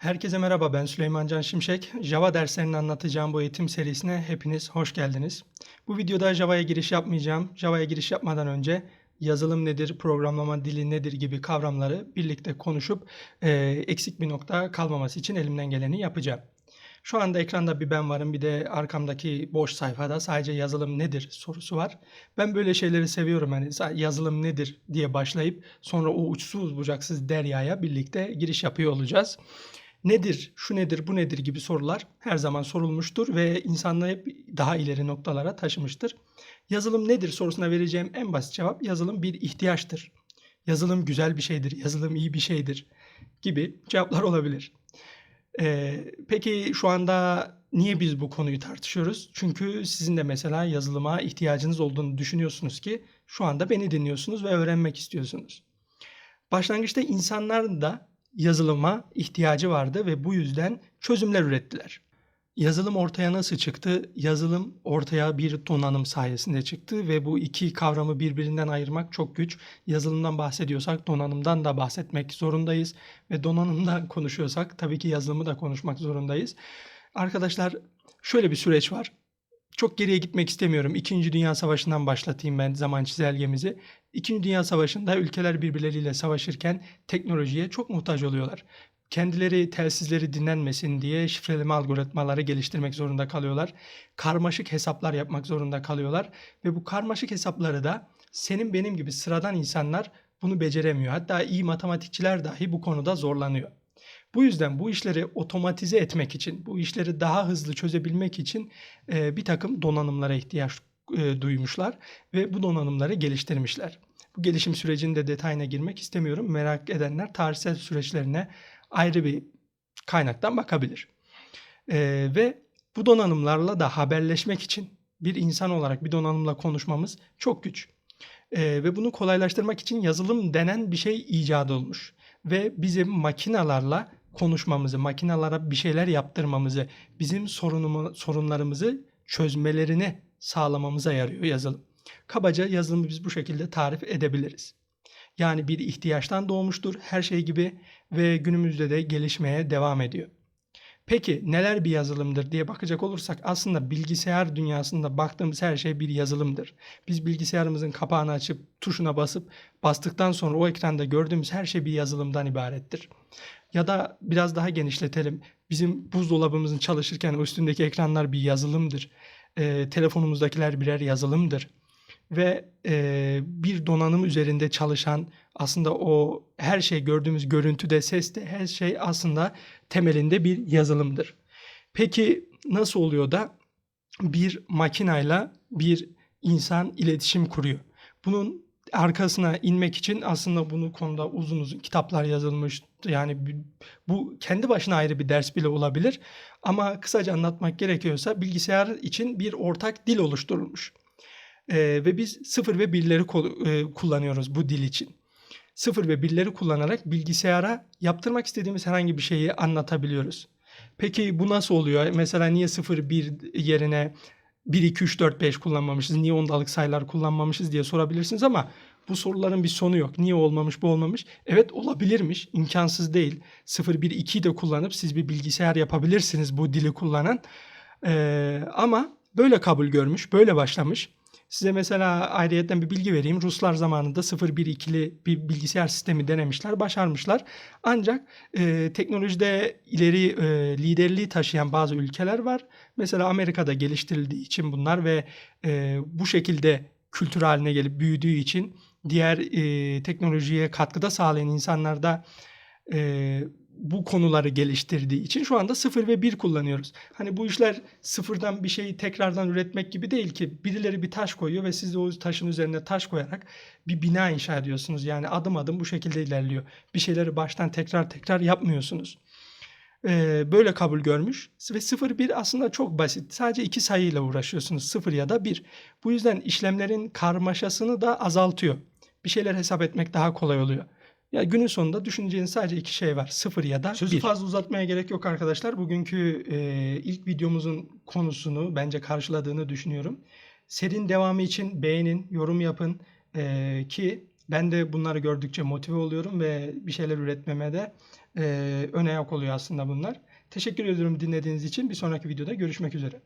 Herkese merhaba, ben Süleyman Can Şimşek. Java derslerini anlatacağım bu eğitim serisine hepiniz hoş geldiniz. Bu videoda Java'ya giriş yapmayacağım. Java'ya giriş yapmadan önce yazılım nedir, programlama dili nedir gibi kavramları birlikte konuşup e, eksik bir nokta kalmaması için elimden geleni yapacağım. Şu anda ekranda bir ben varım, bir de arkamdaki boş sayfada sadece yazılım nedir sorusu var. Ben böyle şeyleri seviyorum. Hani yazılım nedir diye başlayıp sonra o uçsuz bucaksız deryaya birlikte giriş yapıyor olacağız nedir, şu nedir, bu nedir gibi sorular her zaman sorulmuştur ve insanlığı hep daha ileri noktalara taşımıştır. Yazılım nedir sorusuna vereceğim en basit cevap yazılım bir ihtiyaçtır. Yazılım güzel bir şeydir, yazılım iyi bir şeydir gibi cevaplar olabilir. Ee, peki şu anda niye biz bu konuyu tartışıyoruz? Çünkü sizin de mesela yazılıma ihtiyacınız olduğunu düşünüyorsunuz ki şu anda beni dinliyorsunuz ve öğrenmek istiyorsunuz. Başlangıçta insanların da yazılıma ihtiyacı vardı ve bu yüzden çözümler ürettiler. Yazılım ortaya nasıl çıktı? Yazılım ortaya bir donanım sayesinde çıktı ve bu iki kavramı birbirinden ayırmak çok güç. Yazılımdan bahsediyorsak donanımdan da bahsetmek zorundayız ve donanımdan konuşuyorsak tabii ki yazılımı da konuşmak zorundayız. Arkadaşlar şöyle bir süreç var. Çok geriye gitmek istemiyorum. İkinci Dünya Savaşı'ndan başlatayım ben zaman çizelgemizi. İkinci Dünya Savaşı'nda ülkeler birbirleriyle savaşırken teknolojiye çok muhtaç oluyorlar. Kendileri telsizleri dinlenmesin diye şifreleme algoritmaları geliştirmek zorunda kalıyorlar. Karmaşık hesaplar yapmak zorunda kalıyorlar ve bu karmaşık hesapları da senin benim gibi sıradan insanlar bunu beceremiyor. Hatta iyi matematikçiler dahi bu konuda zorlanıyor. Bu yüzden bu işleri otomatize etmek için, bu işleri daha hızlı çözebilmek için e, bir takım donanımlara ihtiyaç e, duymuşlar ve bu donanımları geliştirmişler. Bu gelişim sürecinde detayına girmek istemiyorum. Merak edenler tarihsel süreçlerine ayrı bir kaynaktan bakabilir. E, ve bu donanımlarla da haberleşmek için bir insan olarak bir donanımla konuşmamız çok güç. E, ve bunu kolaylaştırmak için yazılım denen bir şey icat olmuş. Ve bizim makinalarla konuşmamızı, makinalara bir şeyler yaptırmamızı, bizim sorunumu, sorunlarımızı çözmelerini sağlamamıza yarıyor yazılım. Kabaca yazılımı biz bu şekilde tarif edebiliriz. Yani bir ihtiyaçtan doğmuştur her şey gibi ve günümüzde de gelişmeye devam ediyor. Peki neler bir yazılımdır diye bakacak olursak aslında bilgisayar dünyasında baktığımız her şey bir yazılımdır. Biz bilgisayarımızın kapağını açıp tuşuna basıp bastıktan sonra o ekranda gördüğümüz her şey bir yazılımdan ibarettir. Ya da biraz daha genişletelim. Bizim buzdolabımızın çalışırken üstündeki ekranlar bir yazılımdır. Ee, telefonumuzdakiler birer yazılımdır. Ve e, bir donanım üzerinde çalışan aslında o her şey gördüğümüz görüntüde, seste her şey aslında temelinde bir yazılımdır. Peki nasıl oluyor da bir makinayla bir insan iletişim kuruyor? Bunun arkasına inmek için aslında bunu konuda uzun uzun kitaplar yazılmış. Yani bu kendi başına ayrı bir ders bile olabilir. Ama kısaca anlatmak gerekiyorsa bilgisayar için bir ortak dil oluşturulmuş. Ee, ve biz sıfır ve birleri e, kullanıyoruz bu dil için. Sıfır ve birleri kullanarak bilgisayara yaptırmak istediğimiz herhangi bir şeyi anlatabiliyoruz. Peki bu nasıl oluyor? Mesela niye 0 1 yerine 1 2 3 4 5 kullanmamışız? Niye ondalık sayılar kullanmamışız diye sorabilirsiniz ama bu soruların bir sonu yok. Niye olmamış bu olmamış? Evet olabilirmiş. imkansız değil. 0 1 2'yi de kullanıp siz bir bilgisayar yapabilirsiniz bu dili kullanan. Ee, ama böyle kabul görmüş, böyle başlamış. Size mesela ayrıyetten bir bilgi vereyim. Ruslar zamanında 0-1-2'li bir bilgisayar sistemi denemişler, başarmışlar. Ancak e, teknolojide ileri e, liderliği taşıyan bazı ülkeler var. Mesela Amerika'da geliştirildiği için bunlar ve e, bu şekilde kültür haline gelip büyüdüğü için diğer e, teknolojiye katkıda sağlayan insanlar da e, bu konuları geliştirdiği için şu anda 0 ve 1 kullanıyoruz. Hani bu işler sıfırdan bir şeyi tekrardan üretmek gibi değil ki. Birileri bir taş koyuyor ve siz de o taşın üzerine taş koyarak bir bina inşa ediyorsunuz. Yani adım adım bu şekilde ilerliyor. Bir şeyleri baştan tekrar tekrar yapmıyorsunuz. Ee, böyle kabul görmüş ve 0-1 aslında çok basit. Sadece iki sayıyla uğraşıyorsunuz 0 ya da 1. Bu yüzden işlemlerin karmaşasını da azaltıyor. Bir şeyler hesap etmek daha kolay oluyor. Ya günün sonunda düşüneceğiniz sadece iki şey var. Sıfır ya da Sözü bir. fazla uzatmaya gerek yok arkadaşlar. Bugünkü e, ilk videomuzun konusunu bence karşıladığını düşünüyorum. Serinin devamı için beğenin, yorum yapın e, ki ben de bunları gördükçe motive oluyorum ve bir şeyler üretmeme de e, ön ayak oluyor aslında bunlar. Teşekkür ediyorum dinlediğiniz için. Bir sonraki videoda görüşmek üzere.